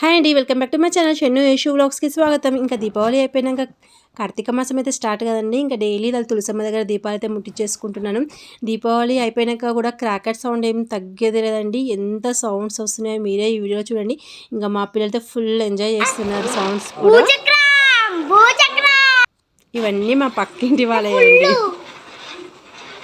Hi అండి welcome back to my channel Chennu Yashu వ్లాగ్స్కి స్వాగతం. ఇంకా దీపావళి అయిపోయినాక కార్తీక మాసం అయితే స్టార్ట్ కదండి. ఇంకా డైలీ వాళ్ళు తులసమ్మ దగ్గర దీపాలు అయితే ముట్టించేసుకుంటున్నాను. దీపావళి అయిపోయినాక కూడా క్రాకర్ సౌండ్ ఏం తగ్గేది లేదండి. ఎంత సౌండ్స్ వస్తున్నాయో మీరే ఈ వీడియో చూడండి. ఇంకా మా పిల్లలతో ఫుల్ ఎంజాయ్ చేస్తున్నారు సౌండ్స్ కూడా. ఇవన్నీ మా పక్కింటి వాళ్ళే అండి.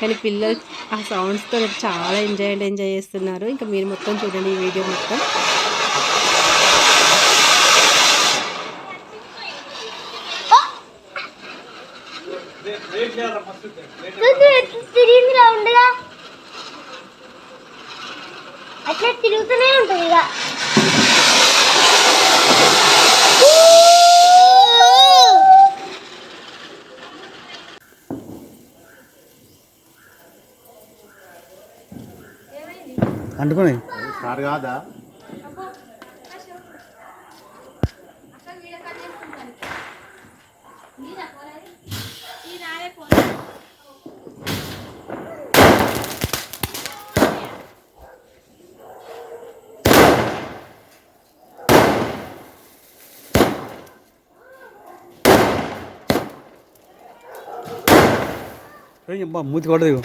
కానీ పిల్లలు ఆ సౌండ్స్తో చాలా ఎంజాయ్ అండ్ ఎంజాయ్ చేస్తున్నారు. ఇంకా మీరు మొత్తం చూడండి ఈ వీడియో మొత్తం. తిరిగింది రౌండ్గా అట్లా తిరుగుతూనే ఉంటుంది ఇక. అంటుకుని. కారు కాదా? ஏப்பா மூத்தி கொட்டது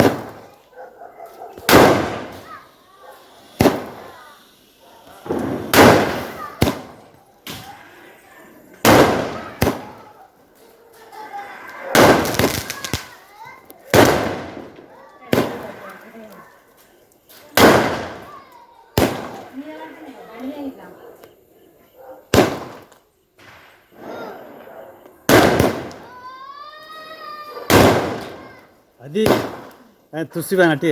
Yeah. అది. తుసి అట్టి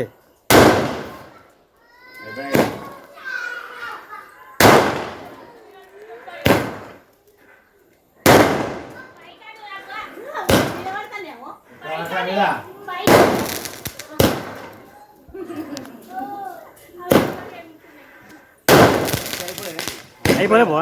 అయిపోలే బా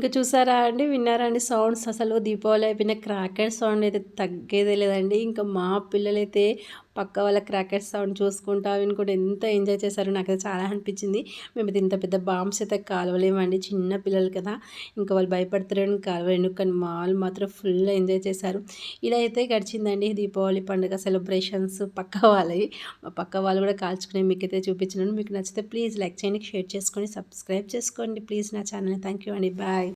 ఇంకా చూసారా అండి? విన్నారా అండి? సౌండ్స్ అసలు దీపావళి అయిపోయిన క్రాకెట్ సౌండ్ అయితే తగ్గేదే లేదండి. ఇంకా మా పిల్లలైతే పక్క వాళ్ళ క్రాకెట్ సౌండ్ చూసుకుంటా వినుకుంటే ఎంత ఎంజాయ్ చేశారో నాకైతే చాలా అనిపించింది. మేము ఇంత పెద్ద బాంబ్స్ అయితే కాలవలేమండి. చిన్న పిల్లలు కదా. ఇంకా వాళ్ళు భయపడతారని కాలవలేను కానీ మా వాళ్ళు మాత్రం ఫుల్ ఎంజాయ్ చేశారు. ఇలా అయితే గడిచిందండి దీపావళి పండుగ సెలబ్రేషన్స్ పక్క వాళ్ళవి. మా పక్క వాళ్ళు కూడా కాల్చుకునే మీకైతే చూపించినాను. మీకు నచ్చితే ప్లీజ్ లైక్ చేయండి షేర్ చేసుకొని సబ్స్క్రైబ్ చేసుకోండి. ప్లీజ్ నా ఛానల్ థ్యాంక్ యూ అండి. బాయ్.